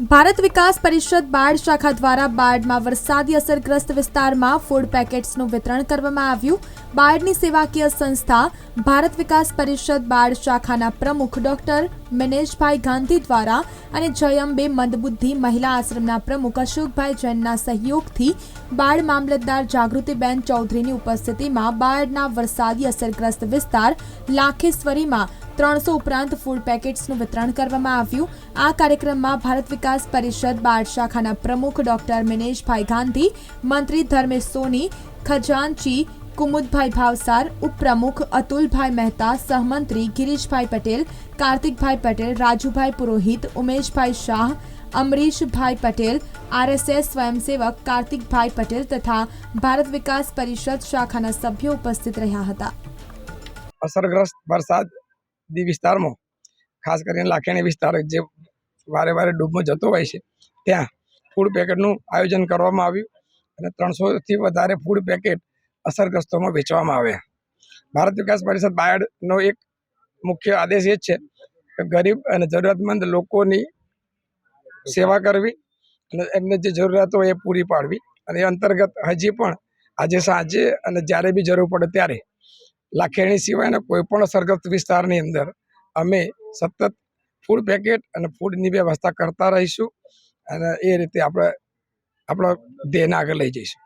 ભારત વિકાસ પરિષદ બાળ શાખા દ્વારા બાળમાં વરસાદી અસરગ્રસ્ત વિસ્તારમાં ફૂડ પેકેટ્સનું વિતરણ કરવામાં આવ્યું. બાળની સેવાકીય સંસ્થા, ભારત વિકાસ પરિષદ બાળ શાખાના પ્રમુખ ડોક્ટર મિનેશભાઈ ગાંધી દ્વારા અને જયંબે મંદબુદ્ધિ મહિલા આશ્રમના પ્રમુખ અશોકભાઈ જૈનના સહયોગથી બાળ મામલતદાર જાગૃતિબેન ચૌધરીની ઉપસ્થિતિમાં બાળના વરસાદી અસરગ્રસ્ત વિસ્તાર લાખેશ્વરીમાં ત્રણસો ઉપરાંત ફૂડ પેકેટ્સનું વિતરણ કરવામાં આવ્યું. આ કાર્યક્રમમાં ભારત વિકાસ પરિષદ બાળ શાખાના પ્રમુખ ડોક્ટર મિનેશભાઈ ગાંધી, મંત્રી ધર્મેશ સોની, ખજાનચી, કુમુદભાઈ ભાવસાર, ઉપપ્રમુખ અતુલભાઈ મહેતા, સહમંત્રી ગિરીશભાઈ પટેલ, કાર્તિકભાઈ પટેલ, રાજુભાઈ પુરોહિત, ઉમેશભાઈ શાહ, અમરીશભાઈ પટેલ, આરએસએસ સ્વયંસેવક કાર્તિકભાઈ પટેલ તથા ભારત વિકાસ પરિષદ શાખાના સભ્યો ઉપસ્થિત રહ્યા હતા. અસરગ્રસ્ત વરસાદી વિસ્તારમાં, ખાસ કરીને લાખેણી વિસ્તાર જે વારે વારે ડૂબમાં જતો હોય છે, ત્યાં ફૂડ પેકેટનું આયોજન કરવામાં આવ્યું અને ત્રણસોથી વધારે ફૂડ પેકેટ અસરગ્રસ્તોમાં વેચવામાં આવ્યા. ભારત વિકાસ પરિષદ બાયડનો એક મુખ્ય આદેશ એ જ છે કે ગરીબ અને જરૂરિયાતમંદ લોકોની સેવા કરવી અને એમને જે જરૂરિયાતો એ પૂરી પાડવી. અને એ અંતર્ગત હજી પણ આજે સાંજે અને જ્યારે બી જરૂર પડે ત્યારે લાખેણી સિવાયના કોઈ પણ અસરગ્રસ્ત વિસ્તારની અંદર અમે સતત ફૂડ પેકેટ અને ફૂડની વ્યવસ્થા કરતા રહીશું અને એ રીતે આપણે, આપણા દેહને આગળ લઈ જઈશું.